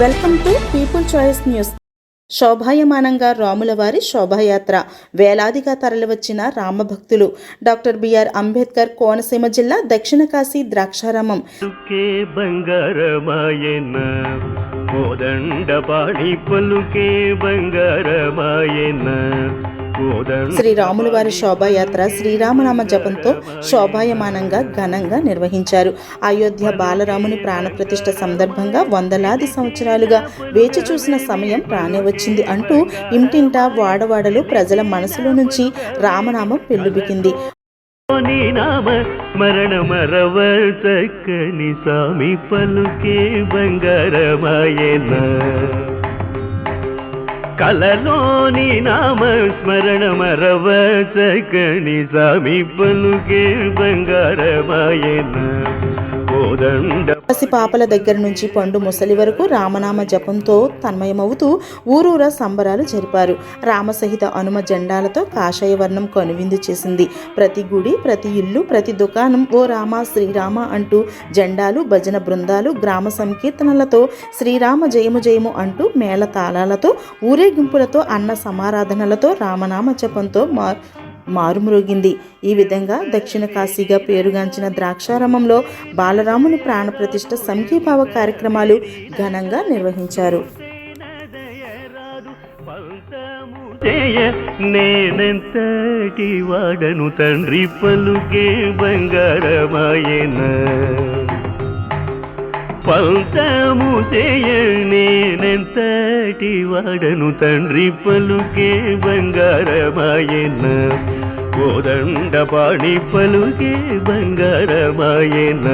Welcome to people choice news. శోభాయమానంగా రాములవారి శోభాయాత్ర. వేలాదిగా తరలివచ్చిన రామభక్తులు. డాక్టర్ బిఆర్ అంబేద్కర్ కోనసీమ జిల్లా దక్షిణ కాశీ ద్రాక్షారామం. కోదండ పలుకే బంగారమాయన శ్రీరాముల వారి శోభాయాత్ర శ్రీరామనామ జపంతో శోభాయమానంగా ఘనంగా నిర్వహించారు. అయోధ్య బాలరాముని ప్రాణప్రతిష్ఠ సందర్భంగా వందలాది సంవత్సరాలుగా వేచి చూసిన సమయం రానే వచ్చింది అంటూ ఇంటింటా వాడవాడలు ప్రజల మనసులో నుంచి రామనామం పెల్లుబికింది నీ నామ స్మరణ మరవ చక్కని స్వామి పలుకే బంగారమాయన. కలలోని నామ స్మరణ మరవ చక్కని స్వామి పలుకే బంగారమాయన కోదండ పసిపాపల దగ్గర నుంచి పండు ముసలి వరకు రామనామ జపంతో తన్మయమవుతూ ఊరూరా సంబరాలు జరిపారు. రామసహిత అనుమ జెండాలతో కాషాయ వర్ణం కనువిందు చేసింది. ప్రతి గుడి ప్రతి ఇల్లు ప్రతి దుకాణం ఓ రామ శ్రీరామ అంటూ జెండాలు భజన బృందాలు గ్రామ సంకీర్తనలతో శ్రీరామ జయము జయము అంటూ మేళ తాళాలతో ఊరేగింపులతో అన్న సమారాధనలతో రామనామ జపంతో మా మారుమ్రోగింది. ఈ విధంగా దక్షిణ కాశీగా పేరుగాంచిన ద్రాక్షారామంలో బాలరాముని ప్రాణప్రతిష్ఠ సంఘీభావ కార్యక్రమాలు ఘనంగా నిర్వహించారు. నేనెంతటి వాడను తండ్రి పలుకే బంగారమాయన. పంతము చేయ నేనెంతటి వాడను తండ్రి పలుకే బంగారమాయన కోదండ పాణి పలుకే బంగారమాయన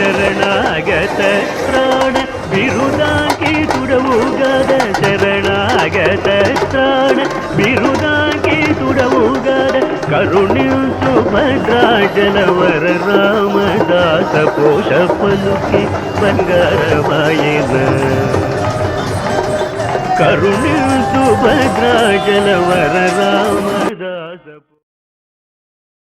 ಶರಣಾಗತ ಪ್ರಾಣ ಬಿರುದಾಕಿ ತುಡವುಗದ ಶರಣಾಗತ ಪ್ರಾಣ ಬಿರುದಾಕಿ ತುಡವುಗದ ಕರುಣಿಸು ಭದ್ರಾಜಲವರ ರಾಮದಾಸ ಪೋಷ ಪಲುಕಿ ಬಂಗಾರವಾಯನ ಕರುಣಿಸು ಭದ್ರಾಜಲವರ ರಾಮದಾಸ